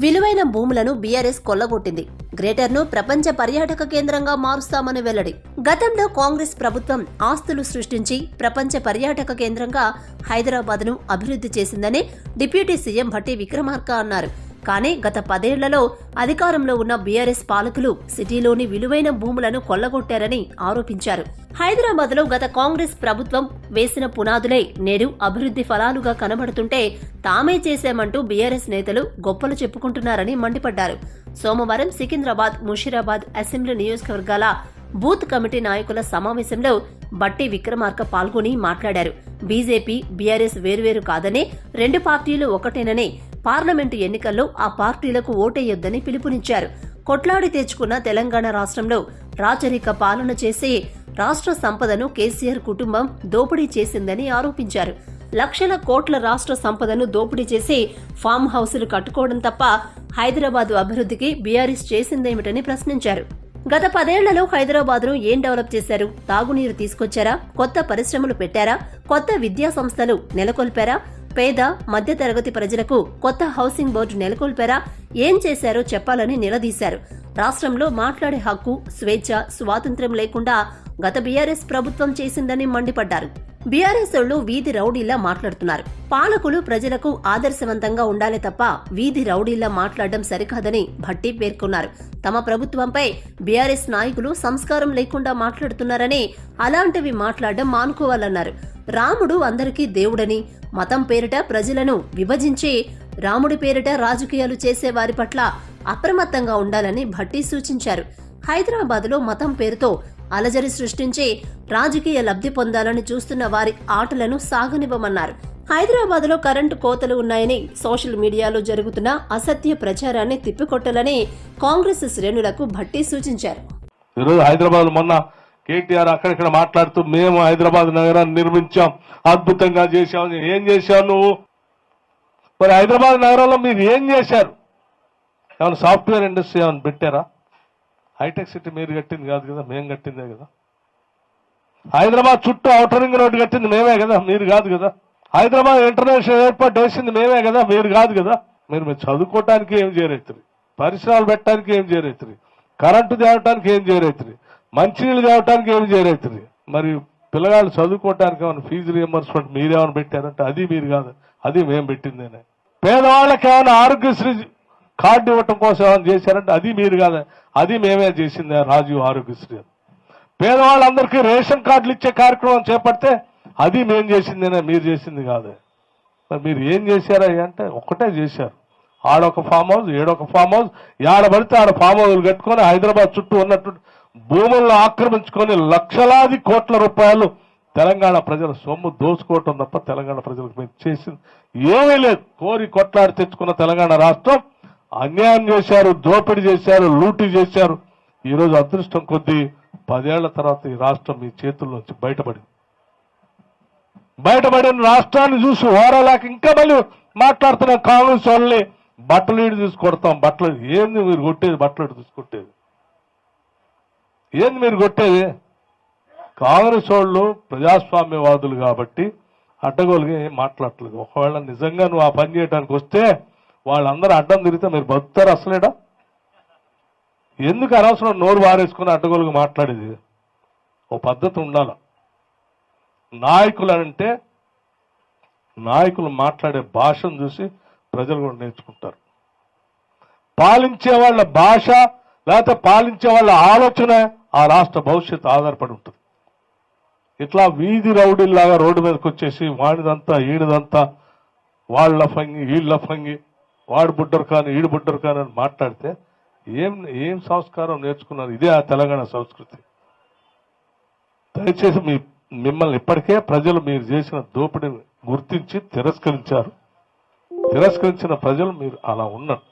విలువైన భూములను బీఆర్ఎస్ కొల్లగొట్టింది. గ్రేటర్ను ప్రపంచ పర్యాటక కేంద్రంగా మారుస్తామని వెల్లడి. గతంలో కాంగ్రెస్ ప్రభుత్వం ఆస్తులు సృష్టించి ప్రపంచ పర్యాటక కేంద్రంగా హైదరాబాద్ను అభివృద్ధి చేసిందని డిప్యూటీ సీఎం భట్టి విక్రమార్క అన్నారు. కానీ గత పదేళ్ళలో అధికారంలో ఉన్న బీఆర్ఎస్ పాలకులు సిటీలోని విలువైన భూములను కొల్లగొట్టారని ఆరోపించారు. హైదరాబాద్లో గత కాంగ్రెస్ ప్రభుత్వం వేసిన పునాదులే నేడు అభివృద్ధి ఫలాలుగా కనబడుతుంటే తామే చేశామంటూ బీఆర్ఎస్ నేతలు గొప్పలు చెప్పుకుంటున్నారని మండిపడ్డారు. సోమవారం సికింద్రాబాద్ ముషీరాబాద్ అసెంబ్లీ నియోజకవర్గాల బూత్ కమిటీ నాయకుల సమావేశంలో బట్టి విక్రమార్క పాల్గొని మాట్లాడారు. బీజేపీ బీఆర్ఎస్ వేరువేరు కాదని రెండు పార్టీలు ఒకటేనని పార్లమెంటు ఎన్నికల్లో ఆ పార్టీలకు ఓటేయొద్దని పిలుపునిచ్చారు. కొట్లాడి తెచ్చుకున్న తెలంగాణ రాష్ట్రంలో రాచరిక పాలన చేసి రాష్ట్ర సంపదను కేసీఆర్ కుటుంబం దోపిడీ చేసిందని ఆరోపించారు. లక్షల కోట్ల రాష్ట్ర సంపదను దోపిడీ చేసి ఫామ్ హౌసులు కట్టుకోవడం తప్ప హైదరాబాదు అభివృద్ధికి బీఆర్ఎస్ చేసిందేమిటని ప్రశ్నించారు. గత పదేళ్ళలో హైదరాబాద్ను ఏం డెవలప్ చేశారు? తాగునీరు తీసుకొచ్చారా? కొత్త పరిశ్రమలు పెట్టారా? కొత్త విద్యా సంస్థలు నెలకొల్పారా? పేద మధ్యతరగతి ప్రజలకు కొత్త హౌసింగ్ బోర్డు నెలకొల్పారా? ఏం చేశారో చెప్పాలని నిలదీశారు. రాష్ట్రంలో మాట్లాడే హక్కు స్వేచ్ఛ స్వాతంత్ర్యం లేకుండా గత బీఆర్ఎస్ ప్రభుత్వం చేసిందని మండిపడ్డారు. బీఆర్ఎస్ వీధి రౌడీలా మాట్లాడుతున్నారు. పాలకులు ప్రజలకు ఆదర్శవంతంగా ఉండాలి తప్ప వీధి రౌడీలా మాట్లాడడం సరికాదని భట్టి పేర్కొన్నారు. తమ ప్రభుత్వంపై బీఆర్ఎస్ నాయకులు సంస్కారం లేకుండా మాట్లాడుతున్నారని అలాంటివి మాట్లాడడం మానుకోవాలన్నారు. రాముడు అందరికీ దేవుడని మతం పేరిట ప్రజలను విభజించి రాముడి పేరిట రాజకీయాలు చేసే వారి పట్ల అప్రమత్తంగా ఉండాలని భట్టి సూచించారు. హైదరాబాద్లో మతం పేరుతో అలజడి సృష్టించి రాజకీయ లబ్ధి పొందాలని చూస్తున్న వారి ఆటలను సాగనివ్వమన్నారు. హైదరాబాద్లో కరెంటు కోతలు ఉన్నాయని సోషల్ మీడియాలో జరుగుతున్న అసత్య ప్రచారాన్ని తిప్పికొట్టాలని కాంగ్రెస్ శ్రేణులకు భట్టి సూచించారు. ఈరోజు హైదరాబాద్ మొన్న కేటీఆర్ అక్కడిక్కడ మాట్లాడుతూ మేము హైదరాబాద్ నగరాన్ని నిర్మించాం అద్భుతంగా చేశాం. ఏం చేశావు నువ్వు? మరి హైదరాబాద్ నగరంలో మీరు ఏం చేశారు? ఏమైనా సాఫ్ట్వేర్ ఇండస్ట్రీ ఏమైనా పెట్టారా? హైటెక్ సిటీ మీరు కట్టింది కాదు కదా మేము కట్టిందే కదా. హైదరాబాద్ చుట్టూ ఔటర్ రింగ్ రోడ్డు కట్టింది మేమే కదా మీరు కాదు కదా. హైదరాబాద్ ఇంటర్నేషనల్ ఎయిర్పోర్ట్ వేసింది మేమే కదా మీరు కాదు కదా. మీరు మీరు చదువుకోవటానికి ఏం చేరైతుంది పరిశ్రమలు పెట్టడానికి ఏం చేరైతుంది కరెంటు తేవటానికి ఏం చేరైతుంది మంచినీళ్ళు కావటానికి ఏం చేయలేదు మరి పిల్లగాళ్ళు చదువుకోవడానికి ఏమైనా ఫీజు రియంబర్స్మెంట్ మీరేమైనా పెట్టారంటే అది మీరు కాదు అది మేము పెట్టిందేనే. పేదవాళ్ళకి ఏమైనా ఆరోగ్యశ్రీ కార్డు ఇవ్వటం కోసం ఏమైనా చేశారంటే అది మీరు కాదు అది మేమే చేసిందే రాజీవ్ ఆరోగ్యశ్రీ పేదవాళ్ళందరికీ రేషన్ కార్డులు ఇచ్చే కార్యక్రమం చేపడితే అది మేం చేసిందేనే మీరు చేసింది కాదు. మరి మీరు ఏం చేశారా అంటే ఒక్కటే చేశారు. ఆడొక ఫామ్ హౌస్ ఏడొక ఫామ్ హౌస్ ఏడ పడితే ఆడ ఫామ్ హౌస్లు కట్టుకొని హైదరాబాద్ చుట్టూ ఉన్నట్టు భూములను ఆక్రమించుకొని లక్షలాది కోట్ల రూపాయలు తెలంగాణ ప్రజల సొమ్ము దోచుకోవటం తప్ప తెలంగాణ ప్రజలకు మీరు చేసింది ఏమీ లేదు. కోరి కొట్లాడి తెచ్చుకున్న తెలంగాణ రాష్ట్రం అన్యాయం చేశారు దోపిడీ చేశారు లూటీ చేశారు. ఈరోజు అదృష్టం కొద్దీ పదేళ్ళ తర్వాత ఈ రాష్ట్రం మీ చేతుల్లోంచి బయటపడింది. బయటపడిన రాష్ట్రాన్ని చూసి ఓరలేక ఇంకా మళ్ళీ మాట్లాడుతున్న కాంగ్రెస్ వాళ్ళని బట్టలు ఈడు తీసుకొడతాం బట్టలు ఏంది మీరు కొట్టేది బట్టలు ఇటు తీసుకొట్టేది? ఏంది మీరు కొట్టేది? కాంగ్రెస్ వాళ్ళు ప్రజాస్వామ్యవాదులు కాబట్టి అడ్డగోలుగా ఏం మాట్లాడట్లేదు. ఒకవేళ నిజంగా నువ్వు ఆ పని చేయడానికి వస్తే వాళ్ళందరూ అడ్డం తిరిగితే మీరు బతుకుతారు అసలేడా? ఎందుకు అనవసరం నోరు వారేసుకుని అడ్డగోలుగా మాట్లాడేది? ఓ పద్ధతి ఉండాల? నాయకులు అంటే నాయకులు మాట్లాడే భాషను చూసి ప్రజలు కూడా నేర్చుకుంటారు. పాలించే వాళ్ళ భాష లేకపోతే పాలించే వాళ్ళ ఆలోచన ఆ రాష్ట్ర భవిష్యత్తు ఆధారపడి ఉంటుంది. ఇట్లా వీధి రౌడీల్లాగా రోడ్డు మీదకి వచ్చేసి వాడిదంతా ఈడిదంతా వాళ్ళ ఫంగి వీళ్ళ ఫంగి వాడు బుడ్డరు కాని ఈడు బుడ్డరు కాని అని మాట్లాడితే ఏం ఏం సంస్కారం నేర్చుకున్నారు? ఇదే ఆ తెలంగాణ సంస్కృతి. దయచేసి మీ మిమ్మల్ని ఇప్పటికే ప్రజలు మీరు చేసిన దోపిడీని గుర్తించి తిరస్కరించారు. తిరస్కరించిన ప్రజలు మీరు అలా ఉన్నారు.